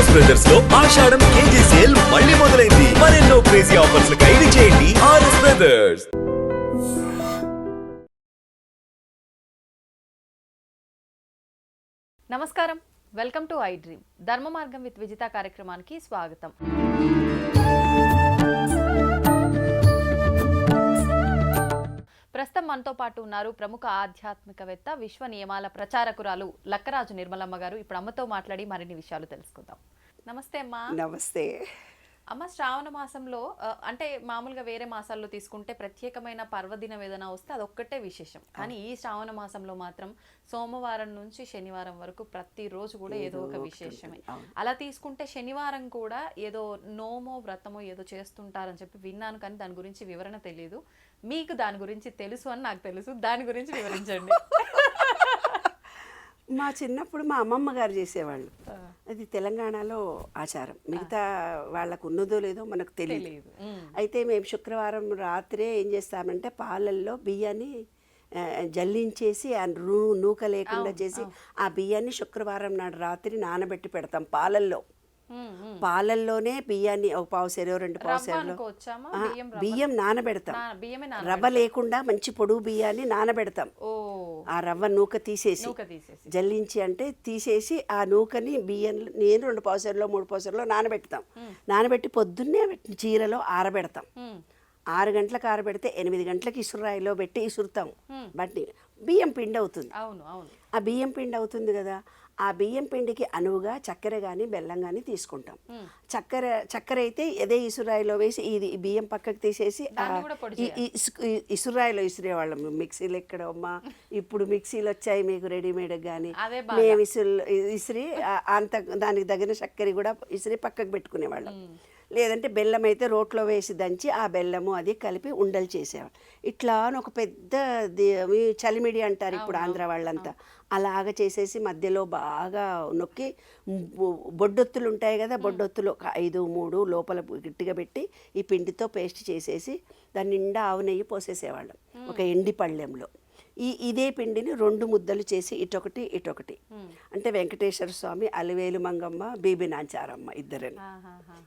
RS బ్రదర్స్లో ఆషాఢం KG sale మళ్ళీ మొదలైంది. మరెన్నో క్రేజీ ఆఫర్స్ ఖైదు చేయండి ఆర్ఎస్ బ్రదర్స్ నమస్కారం. Welcome to I dream Dharma Margam with Vijitha కార్యక్రమానికి స్వాగతం. మనతో పాటు ఉన్నారు ప్రముఖ ఆధ్యాత్మికవేత్త విశ్వ నియమాల ప్రచారకురాలు లక్కరాజు నిర్మలమ్మ గారు. ఇప్పుడు అమ్మతో మాట్లాడి మరిన్ని విషయాలు తెలుసుకుందాం. నమస్తే అమ్మా. నమస్తే. అమ్మ శ్రావణ మాసంలో అంటే మామూలుగా వేరే మాసాల్లో తీసుకుంటే ప్రత్యేకమైన పర్వదినం ఏదైనా వస్తే అదొక్కటే విశేషం. కానీ ఈ శ్రావణ మాసంలో మాత్రం సోమవారం నుంచి శనివారం వరకు ప్రతిరోజు కూడా ఏదో ఒక విశేషమే. అలా తీసుకుంటే శనివారం కూడా ఏదో నోమో వ్రతమో ఏదో చేస్తుంటారని చెప్పి విన్నాను కానీ దాని గురించి వివరణ తెలియదు మీకు దాని గురించి తెలుసు అని నాకు తెలుసు దాని గురించి వివరించండి. మా చిన్నప్పుడు మా అమ్మమ్మ గారు చేసేవాళ్ళు. అది తెలంగాణలో ఆచారం. మిగతా వాళ్ళకు ఉన్నదో లేదో మనకు తెలియదు. అయితే మేము శుక్రవారం రాత్రే ఏం చేస్తామంటే పాలల్లో బియ్యాన్ని జల్లించేసి ఆ నూ నూక లేకుండా చేసి ఆ బియ్యాన్ని శుక్రవారం నాడు రాత్రి నానబెట్టి పెడతాం పాలల్లో. పాలల్లోనే బియ్యాన్ని ఒక పావు సెరవు రెండు పావు ఆ, బియ్యం నానబెడతాం. రవ్వ లేకుండా మంచి పొడుగు బియ్యాన్ని నానబెడతాం. ఆ రవ్వ నూక తీసేసి జల్లించి అంటే తీసేసి ఆ నూకని బియ్యం నేను రెండు పావుసర్లో మూడు పావుసర్లో నానబెడతాం. నానబెట్టి పొద్దున్నే చీరలో ఆరబెడతాం. ఆరు గంటలకు ఆరబెడితే ఎనిమిది గంటలకు ఇసురాయిలో పెట్టి ఇసురుతాం. బట్టి బియ్యం పిండి అవుతుంది. అవును అవును. ఆ బియ్యం పిండి అవుతుంది కదా. ఆ బియ్యం పిండికి అనువుగా చక్కెర కానీ బెల్లం కానీ తీసుకుంటాం. చక్కెర చక్కెర అయితే అదే ఇసురాయిలో వేసి ఇది బియ్యం పక్కకు తీసేసి ఇసురాయిలో ఇసిరేవాళ్ళం. మిక్సీలు ఎక్కడ అమ్మా ఇప్పుడు మిక్సీలు వచ్చాయి మీకు రెడీమేడ్ కానీ మేము ఇసురు ఇసిరి అంత దానికి తగిన చక్కెర కూడా ఇసిరి పక్కకు పెట్టుకునేవాళ్ళం. లేదంటే బెల్లం అయితే రోట్లో వేసి దంచి ఆ బెల్లము అది కలిపి ఉండలు చేసేవాళ్ళు. ఇట్లా అని ఒక పెద్ద చలిమిడి అంటారు ఇప్పుడు ఆంధ్ర వాళ్ళంతా. అలాగ చేసేసి మధ్యలో బాగా నొక్కి బొడ్డొత్తులు ఉంటాయి కదా బొడ్డొత్తులు ఒక ఐదు మూడు లోపల గట్టిగా పెట్టి ఈ పిండితో పేస్ట్ చేసేసి దాని నిండా ఆవు నెయ్యి పోసేసేవాళ్ళం. ఒక ఎండి పళ్ళెంలో. ఈ ఇదే పిండిని రెండు ముద్దలు చేసి ఇటొకటి ఇటొకటి. అంటే వెంకటేశ్వర స్వామి అలివేలు మంగమ్మ బీబీ నాంచారమ్మ ఇద్దరని.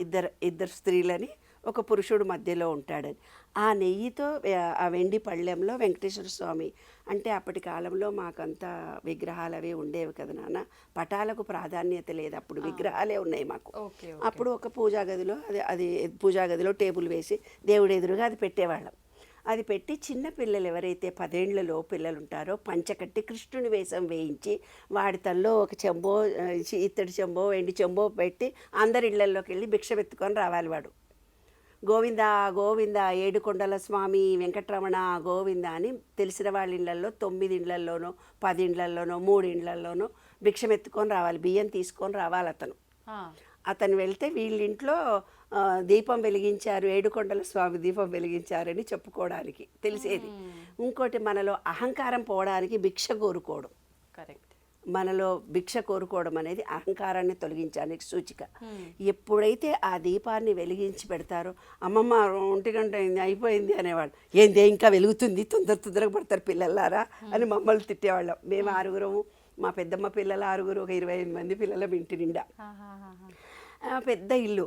ఇద్దరు ఇద్దరు స్త్రీలని ఒక పురుషుడు మధ్యలో ఉంటాడని ఆ నెయ్యితో ఆ- వెండి పళ్ళెంలో వెంకటేశ్వర స్వామి అంటే అప్పటి కాలంలో మాకంతా విగ్రహాలు అవి ఉండేవి కదా నాన్న. పటాలకు ప్రాధాన్యత లేదు. అప్పుడు విగ్రహాలే ఉన్నాయి మాకు. అప్పుడు ఒక పూజా గదిలో అది అది పూజా గదిలో టేబుల్ వేసి దేవుడి ఎదురుగా అది పెట్టేవాళ్ళం. అది పెట్టి చిన్న పిల్లలు ఎవరైతే పదేళ్ళలో పిల్లలు ఉంటారో పంచకట్టి కృష్ణుని వేషం వేయించి వాడి తల్లో ఒక చెంబో ఇత్తడి చెంబో ఎండి చెంబో పెట్టి అందరి ఇళ్ళలోకి వెళ్ళి భిక్ష పెత్తుకొని రావాలి వాడు. గోవింద గోవింద ఏడుకొండల స్వామి వెంకటరమణ గోవింద అని తెలిసిన వాళ్ళ ఇళ్ళలో తొమ్మిది ఇళ్ళల్లోనో పది ఇళ్ళల్లోనో మూడు ఇళ్ళల్లోనో భిక్షం ఎత్తుకొని రావాలి బియ్యం తీసుకొని రావాలి అతను. అతను వెళ్తే వీళ్ళింట్లో దీపం వెలిగించారు ఏడుకొండల స్వామి దీపం వెలిగించారని చెప్పుకోవడానికి తెలిసేది. ఇంకోటి మనలో అహంకారం పోవడానికి భిక్ష కోరుకోవడం. కరెక్ట్. మనలో భిక్ష కోరుకోవడం అనేది అహంకారాన్ని తొలగించడానికి సూచిక. ఎప్పుడైతే ఆ దీపాన్ని వెలిగించి పెడతారో అమ్మమ్మ ఒంటి గంట అయింది అయిపోయింది అనేవాళ్ళు. ఏంది ఇంకా వెలుగుతుంది తొందర తొందరగా పడతారు పిల్లలారా అని మమ్మల్ని తిట్టేవాళ్ళం. మేము ఆరుగురము మా పెద్దమ్మ పిల్లల ఆరుగురు ఒక ఇరవై ఐదు మంది పిల్లల ఇంటి నిండా. పెద్ద ఇల్లు.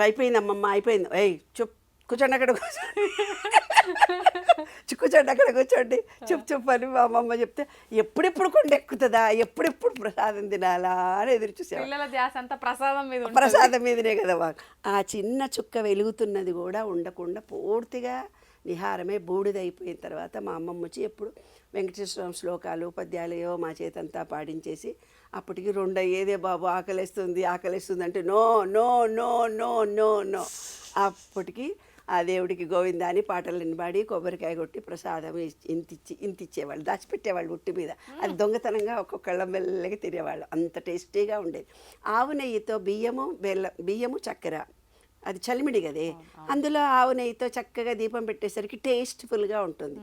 అయిపోయింది అమ్మమ్మ అయిపోయింది. ఏయ్ చెప్ కూర్చోండి అక్కడ కూర్చోండి. కూర్చోండి అక్కడ కూర్చోండి. చెప్పు చెప్పు అని మా అమ్మమ్మ చెప్తే ఎప్పుడెప్పుడు కొండ ఎక్కుతుందా? ఎప్పుడెప్పుడు ప్రసాదం తినాలా అని ఎదురు అంతా ప్రసాదం మీద. ప్రసాదం మీదనే కదా ఆ చిన్న చుక్క వెలుగుతున్నది కూడా ఉండకుండా పూర్తిగా విహారమే బూడిదైపోయిన తర్వాత మా అమ్మమ్మ వచ్చి ఎప్పుడు వెంకటేశ్వర శ్లోకాలు పద్యాలు ఏవో మా చేతంతా పాడించేసి అప్పటికి రెండు అయ్యేదే బాబు ఆకలిస్తుంది ఆకలిస్తుంది అంటే no no no no no no. అప్పటికి ఆ దేవుడికి గోవింద అని పాటలను పాడి కొబ్బరికాయ కొట్టి ప్రసాదం ఇచ్చి- ఇంతిచ్చి ఇంతిచ్చేవాళ్ళు దాచిపెట్టేవాళ్ళు ఉట్టి మీద. అది దొంగతనంగా ఒక్కొక్కళ్ళ మెల్లగా తినేవాళ్ళు. అంత టేస్టీగా ఉండేది. ఆవు నెయ్యితో బియ్యము బెల్లం బియ్యము చక్కెర అది చలిమిడి కదే. అందులో ఆవు నెయ్యితో చక్కగా దీపం పెట్టేసరికి టేస్ట్ఫుల్గా ఉంటుంది.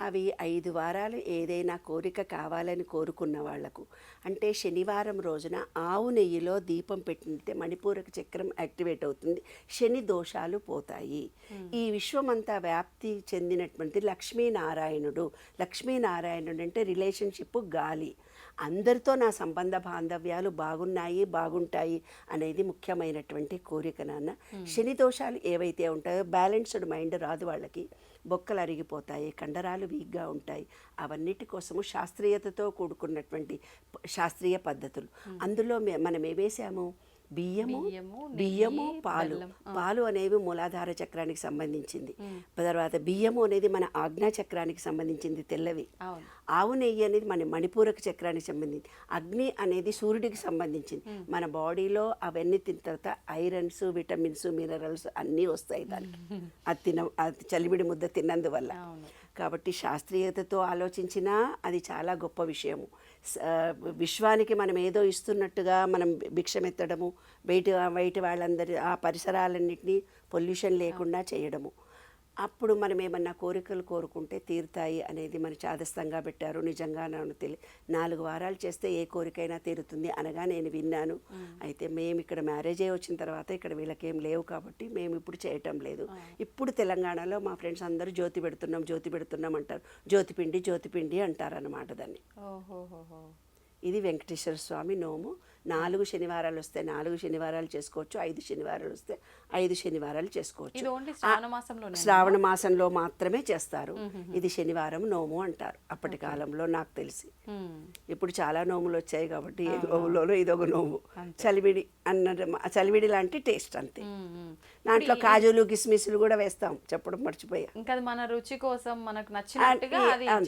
అవి ఐదు వారాలు ఏదైనా కోరిక కావాలని కోరుకున్న వాళ్ళకు. అంటే శనివారం రోజున ఆవు నెయ్యిలో దీపం పెట్టితే మణిపూరక చక్రం యాక్టివేట్ అవుతుంది. శని దోషాలు పోతాయి. ఈ విశ్వమంతా వ్యాప్తి చెందినటువంటి లక్ష్మీనారాయణుడు. లక్ష్మీనారాయణుడు అంటే రిలేషన్షిప్ గాలి. అందరితో నా సంబంధ బాంధవ్యాలు బాగున్నాయి బాగుంటాయి అనేది ముఖ్యమైనటువంటి కోరిక నాన్న. శని దోషాలు ఏవైతే ఉంటాయో బ్యాలెన్స్డ్ మైండ్ రాదు వాళ్ళకి. బొక్కలు అరిగిపోతాయి కండరాలు వీక్గా ఉంటాయి. అవన్నిటి కోసము శాస్త్రీయతతో కూడుకున్నటువంటి శాస్త్రీయ పద్ధతులు. అందులో మనం ఏవేసాము బియ్యము బియ్యము, పాలు. పాలు అనేవి మూలాధార చక్రానికి సంబంధించింది. తర్వాత బియ్యము అనేది మన ఆజ్ఞా చక్రానికి సంబంధించింది తెల్లవి. ఆవు నెయ్యి అనేది మన మణిపూరక చక్రానికి సంబంధించి అగ్ని అనేది సూర్యుడికి సంబంధించింది. మన బాడీలో అవన్నీ తిన్న తర్వాత ఐరన్స్ విటమిన్స్ మినరల్స్ అన్నీ వస్తాయి దానికి. అది తిన అది చలివిడి ముద్ద తిన్నందువల్ల. కాబట్టి శాస్త్రీయతతో ఆలోచించినా అది చాలా గొప్ప విషయము. విశ్వానికి మనం ఏదో ఇస్తున్నట్టుగా మనం భిక్షమెత్తడము బయట బయట వాళ్ళందరి ఆ పరిసరాలన్నింటినీ పొల్యూషన్ లేకుండా చేయడము. అప్పుడు మనం ఏమన్నా కోరికలు కోరుకుంటే తీరుతాయి అనేది మన చాదస్తంగా పెట్టారు. నిజంగా నాకు తెలి నాలుగు వారాలు చేస్తే ఏ కోరికైనా తీరుతుంది అనగా నేను విన్నాను. అయితే మేము ఇక్కడ మ్యారేజ్ అయ్యి వచ్చిన తర్వాత ఇక్కడ వీళ్ళకేం లేవు కాబట్టి మేము ఇప్పుడు చేయటం లేదు. ఇప్పుడు తెలంగాణలో మా ఫ్రెండ్స్ అందరూ జ్యోతి పెడుతున్నాం జ్యోతి పెడుతున్నాం అంటారు. జ్యోతిపిండి జ్యోతిపిండి అంటారు అన్నమాట దాన్ని. ఇది వెంకటేశ్వర స్వామి నోము. నాలుగు శనివారాలు వస్తే నాలుగు శనివారాలు చేసుకోవచ్చు ఐదు శనివారాలు వస్తే ఐదు శనివారాలు చేసుకోవచ్చు. ఇది ఓన్లీ శ్రావణ మాసంలో మాత్రమే చేస్తారు. ఇది శనివారం నోము అంటారు అప్పటి కాలంలో నాకు తెలిసి. ఇప్పుడు చాలా నోములు వచ్చాయి కాబట్టి ఏ నోములోనూ ఇదొక నోము. చలివిడి అన్న చలివిడి లాంటి టేస్ట్ అంతే. దాంట్లో కాజులు కిస్మిస్లు కూడా వేస్తాం చెప్పడం మర్చిపోయా. ఇంకా మన రుచి కోసం మనకు నచ్చినట్టుగా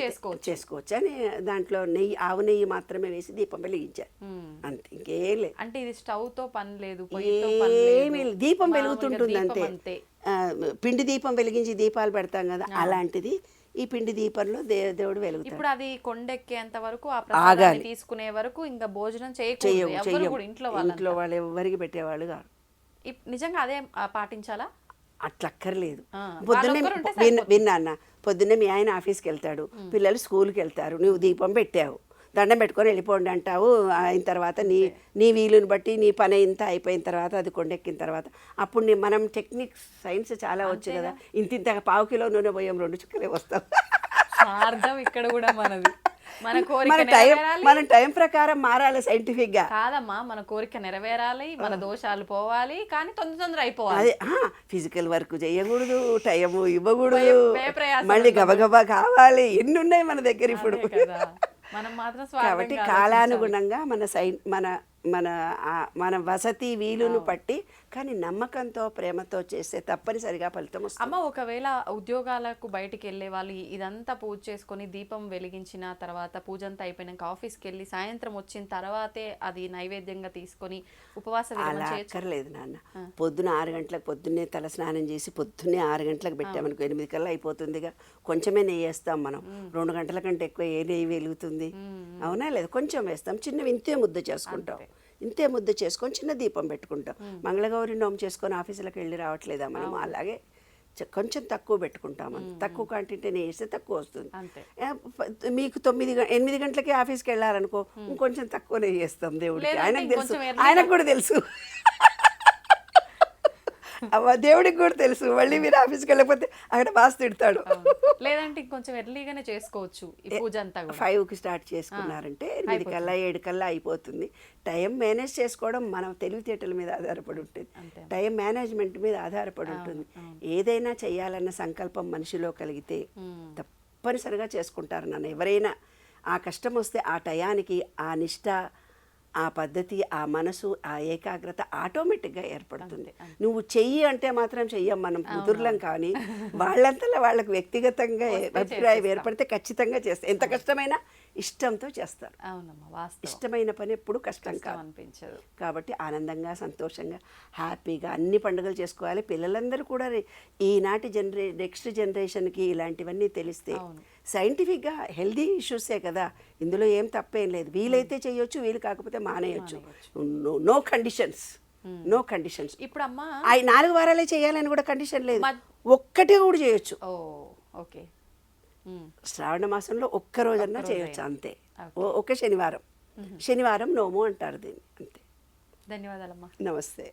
చేసుకోవచ్చు. చేసుకోవచ్చు. అని దాంట్లో నెయ్యి ఆవు నెయ్యి మాత్రమే వేసి దీపం వెలిగించారు. అంతే. అంటే ఇది స్టవ్తో పని లేదు. ఏమీ. దీపం వెలుగుతుంటుంది అంతే. పిండి దీపం వెలిగించి దీపాలు పెడతాం కదా అలాంటిది ఈ పిండి దీపంలో దేవుడు వెలుగుతాడు. ఇప్పుడు అది కొండెక్కేంత వరకు ఆగాలి. తీసుకునే వరకు ఇంకా భోజనం చేయకూడదు. ఇంట్లో ఇంట్లో వాళ్ళు ఎవరికి పెట్టేవాళ్ళు కాదు నిజంగా అదే పాటించాలా? అట్లా అక్కర్లేదు ఆ, పొద్దున్నే విన్నా అన్న పొద్దున్నే మీ ఆయన ఆఫీస్కి వెళ్తాడు పిల్లలు స్కూల్కి వెళ్తారు నువ్వు దీపం పెట్టావు. దండం పెట్టుకొని వెళ్ళిపోండి అంటావు. అయిన తర్వాత నీ నీ వీలుని బట్టి నీ పని ఇంత అయిపోయిన తర్వాత అది కొండెక్కిన తర్వాత. అప్పుడు నీ- మనం టెక్నిక్ సైన్స్ చాలా వచ్చు కదా. ఇంత ఇంత పావు కిలో నూనె పోయాం రెండు చుక్కలే వస్తాం స్వార్థం ఇక్కడ కూడా మనది. మన కోరిక మన టైం మన టైం ప్రకారం మారాలి సైంటిఫిక్గా. కాదమ్మా మన కోరిక నెరవేరాలి మన దోషాలు పోవాలి కానీ తొందర తొందర అయిపోవాలి. ఫిజికల్ వర్క్ చేయకూడదు టైం ఇవ్వకూడదు. మళ్ళీ గబగబా కావాలి. ఎన్ని ఉన్నాయి మన దగ్గర ఇప్పుడు? మనం మాత్రం కాబట్టి. కాలానుగుణంగా మన సై మన మన మన వసతి వీలును పట్టి కానీ నమ్మకంతో ప్రేమతో చేస్తే తప్పనిసరిగా ఫలితం వస్తుంది. అమ్మ ఒకవేళ ఉద్యోగాలకు బయటికి వెళ్ళే వాళ్ళు ఇదంతా పూజ చేసుకొని దీపం వెలిగించిన తర్వాత పూజ అంతా అయిపోయినాక ఆఫీస్కి వెళ్ళి సాయంత్రం వచ్చిన తర్వాతే అది నైవేద్యంగా తీసుకొని ఉపవాస అలా అక్కర్లేదు నాన్న. పొద్దున ఆరు గంటలకు పొద్దున్నే తల స్నానం చేసి పొద్దున్నే ఆరు గంటలకు పెట్టామనుకో ఎనిమిది కల్లా అయిపోతుందిగా. కొంచెమే నెయ్యి వేస్తాం మనం. రెండు గంటల కంటే ఎక్కువ ఏ నెయ్యి వెలుగుతుంది? అవునా? లేదు కొంచెం వేస్తాం. చిన్న ఇంతే ముద్ద చేసుకుంటాం. ఇంతే ముద్ద చేసుకొని చిన్న దీపం పెట్టుకుంటాం. మంగళగౌరి నోము చేసుకొని ఆఫీసులకు వెళ్ళి రావట్లేదా మనం? అలాగే కొంచెం తక్కువ పెట్టుకుంటాం. తక్కువ నెయ్యి వేస్తే తక్కువ వస్తుంది. మీకు తొమ్మిది ఎనిమిది గంటలకి ఆఫీస్కి వెళ్ళారనుకో ఇంకొంచెం తక్కువ నెయ్యి వేస్తాం దేవుడికి ఆయనకు తెలుసు. ఆయనకు కూడా తెలుసు. దేవుడికి కూడా తెలుసు. మళ్ళీ మీరు ఆఫీస్కి వెళ్ళకపోతే అక్కడ బాస్ తిడతాడు. లేదంటే ఇంకొంచెం ఎర్లీగానే చేసుకోవచ్చు పూజ అంతా కూడా. ఫైవ్కి స్టార్ట్ చేసుకున్నారంటే ఎనిమిది కల్లా ఏడు కల్లా అయిపోతుంది. టైం మేనేజ్ చేసుకోవడం మన తెలివితేటల మీద ఆధారపడి ఉంటుంది. టైం మేనేజ్మెంట్ మీద ఆధారపడి ఉంటుంది. ఏదైనా చేయాలన్న సంకల్పం మనిషిలో కలిగితే తప్పనిసరిగా చేసుకుంటారు నన్ను. ఎవరైనా ఆ కష్టం వస్తే ఆ టయానికి ఆ నిష్ట ఆ పద్ధతి ఆ మనసు ఆ ఏకాగ్రత ఆటోమేటిక్గా ఏర్పడుతుంది. నువ్వు చెయ్యి అంటే మాత్రం చెయ్యం మనం కుదుర్లం కానీ వాళ్ళంతలో వాళ్ళకు వ్యక్తిగతంగా అభిప్రాయం ఏర్పడితే ఖచ్చితంగా చేస్తారు ఎంత కష్టమైనా ఇష్టంతో చేస్తారు. ఇష్టమైన పని ఎప్పుడు కష్టం అనిపించదు. కాబట్టి ఆనందంగా సంతోషంగా హ్యాపీగా అన్ని పండుగలు చేసుకోవాలి. పిల్లలందరూ కూడా ఈనాటి జనరే నెక్స్ట్ జనరేషన్కి ఇలాంటివన్నీ తెలిస్తే సైంటిఫిక్గా హెల్దీ ఇష్యూసే కదా. ఇందులో ఏం తప్పేం లేదు. వీలైతే చేయొచ్చు వీలు కాకపోతే మానేయొచ్చు. No conditions. No conditions. ఇప్పుడు అమ్మా ఆ నాలుగు వారాలే చేయాలని కూడా కండిషన్ లేదు. ఒక్కటే కూడా చేయొచ్చు. ఓ ఓకే. శ్రావణ మాసంలో ఒక్క రోజన్నా చేయొచ్చు అంతే. ఓ- ఒకే శనివారం. శనివారం నోము అంటారు దీన్ని అంతే. ధన్యవాదాలమ్మా. నమస్తే.